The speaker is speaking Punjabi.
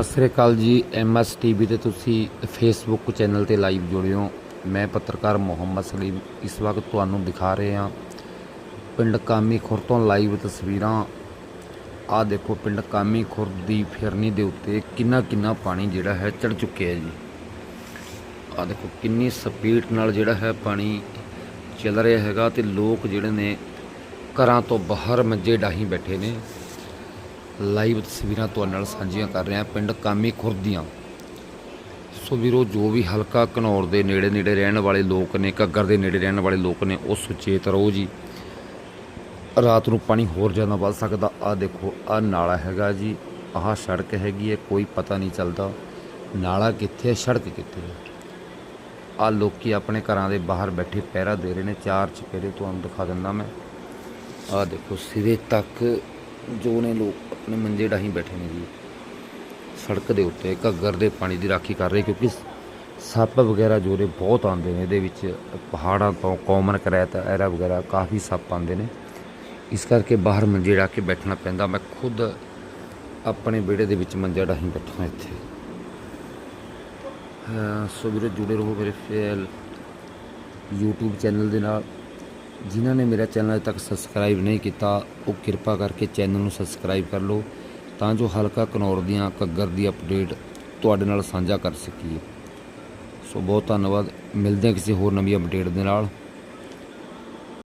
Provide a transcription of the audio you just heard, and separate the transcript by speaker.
Speaker 1: ਸਤਿ ਸ੍ਰੀ ਅਕਾਲ ਜੀ ਐਮਐਸ ਟੀਵੀ ਤੇ ਤੁਸੀਂ ਫੇਸਬੁੱਕ ਚੈਨਲ ਤੇ ਲਾਈਵ ਜੁੜੇ ਹੋ। ਮੈਂ ਪੱਤਰਕਾਰ ਮੁਹੰਮਦ ਸਲੀਮ ਇਸ ਵਕਤ ਤੁਹਾਨੂੰ ਦਿਖਾ ਰਹੇ ਹਾਂ। ਪਿੰਡ ਕਾਮੀ ਖੁਰ ਤੋਂ ਲਾਈਵ ਤਸਵੀਰਾਂ। ਆਹ ਦੇਖੋ ਪਿੰਡ ਕਾਮੀ ਖੁਰ ਦੀ ਫਿਰਨੀ ਦੇ ਉੱਤੇ ਕਿੰਨਾ ਕਿੰਨਾ ਪਾਣੀ ਜਿਹੜਾ ਹੈ ਚੜ ਚੁੱਕਿਆ ਜੀ। ਆਹ ਦੇਖੋ ਕਿੰਨੀ ਸਪੀਡ ਨਾਲ ਜਿਹੜਾ ਹੈ ਪਾਣੀ ਚੱਲ ਰਿਹਾ ਹੈਗਾ ਤੇ ਲੋਕ ਜਿਹੜੇ ਨੇ ਘਰਾਂ ਤੋਂ ਬਾਹਰ ਮੰਜੇ ਡਾਹੀ ਬੈਠੇ ਨੇ। ਲਾਈਵ ਤਸਵੀਰਾਂ ਤੁਹਾਡੇ ਨਾਲ ਸਾਂਝੀਆਂ ਕਰ ਰਿਹਾ ਪਿੰਡ ਕਾਮੀ ਖੁਰਦੀਆਂ ਸੋ ਵੀਰੋ, ਜੋ ਵੀ ਹਲਕਾ ਘਨੌਰ ਦੇ ਨੇੜੇ ਨੇੜੇ ਰਹਿਣ ਵਾਲੇ ਲੋਕ ਨੇ, ਘੱਗਰ ਦੇ ਨੇੜੇ ਰਹਿਣ ਵਾਲੇ ਲੋਕ ਨੇ, ਉਹ ਸੁਚੇਤ ਰਹੋ ਜੀ। ਰਾਤ ਨੂੰ ਪਾਣੀ ਹੋਰ ਜ਼ਿਆਦਾ ਵੱਧ ਸਕਦਾ। ਆ ਦੇਖੋ ਆ ਨਾਲਾ ਹੈਗਾ ਜੀ, ਆਹ ਸੜਕ ਹੈਗੀ ਹੈ, ਕੋਈ ਪਤਾ ਨਹੀਂ ਚੱਲਦਾ ਨਾਲਾ ਕਿੱਥੇ ਹੈ, ਸੜਕ ਕਿੱਥੇ ਹੈ। ਆ ਲੋਕੀ ਆਪਣੇ ਘਰਾਂ ਦੇ ਬਾਹਰ ਬੈਠੇ ਪਹਿਰਾ ਦੇ ਰਹੇ ਨੇ, ਚਾਰ ਚਪੇਰੇ ਤੁਹਾਨੂੰ ਦਿਖਾ ਦਿੰਦਾ ਮੈਂ। ਆ ਦੇਖੋ, ਸਿਰੇ ਤੱਕ ਜੋ ਨੇ ਲੋਕ ਆਪਣੇ ਮੰਜੇ ਡਾਹੀ ਬੈਠੇ ਨੇ ਜੀ, ਸੜਕ ਦੇ ਉੱਤੇ ਘੱਗਰ ਦੇ ਪਾਣੀ ਦੀ ਰਾਖੀ ਕਰ ਰਹੇ, ਕਿਉਂਕਿ ਸੱਪ ਵਗੈਰਾ ਜੋਰੇ ਬਹੁਤ ਆਉਂਦੇ ਨੇ, ਇਹਦੇ ਵਿੱਚ ਪਹਾੜਾਂ ਤੋਂ ਕਾਮਨ ਕਰੈਤ, ਐਰਾ ਵਗੈਰਾ ਕਾਫੀ ਸੱਪ ਆਉਂਦੇ ਨੇ। ਇਸ ਕਰਕੇ ਬਾਹਰ ਮੰਜੇ ਡਾ ਕੇ ਬੈਠਣਾ ਪੈਂਦਾ। ਮੈਂ ਖੁਦ ਆਪਣੇ ਵਿਹੜੇ ਦੇ ਵਿੱਚ ਮੰਜਾ ਡਾਹੀ ਬੈਠਾ ਇੱਥੇ। ਸੋ ਵੀਰੇ ਜੁੜੇ ਰਹੋ ਮੇਰੇ ਫੇਲ YouTube ਚੈਨਲ ਦੇ ਨਾਲ। ਜਿਨ੍ਹਾਂ ਨੇ ਮੇਰਾ ਚੈਨਲ ਅਜੇ ਤੱਕ ਸਬਸਕ੍ਰਾਈਬ ਨਹੀਂ ਕੀਤਾ, ਉਹ ਕਿਰਪਾ ਕਰਕੇ ਚੈਨਲ ਨੂੰ ਸਬਸਕ੍ਰਾਈਬ ਕਰ ਲਓ ਤਾਂ ਜੋ ਹਲਕਾ ਕਨੌਰ ਦੀਆਂ ਘੱਗਰ ਦੀ ਅਪਡੇਟ ਤੁਹਾਡੇ ਨਾਲ ਸਾਂਝਾ ਕਰ ਸਕੀਏ। ਸੋ ਬਹੁਤ ਧੰਨਵਾਦ। ਮਿਲਦੇ ਹਾਂ ਕਿਸੇ ਹੋਰ ਨਵੀਂ ਅਪਡੇਟ ਦੇ ਨਾਲ।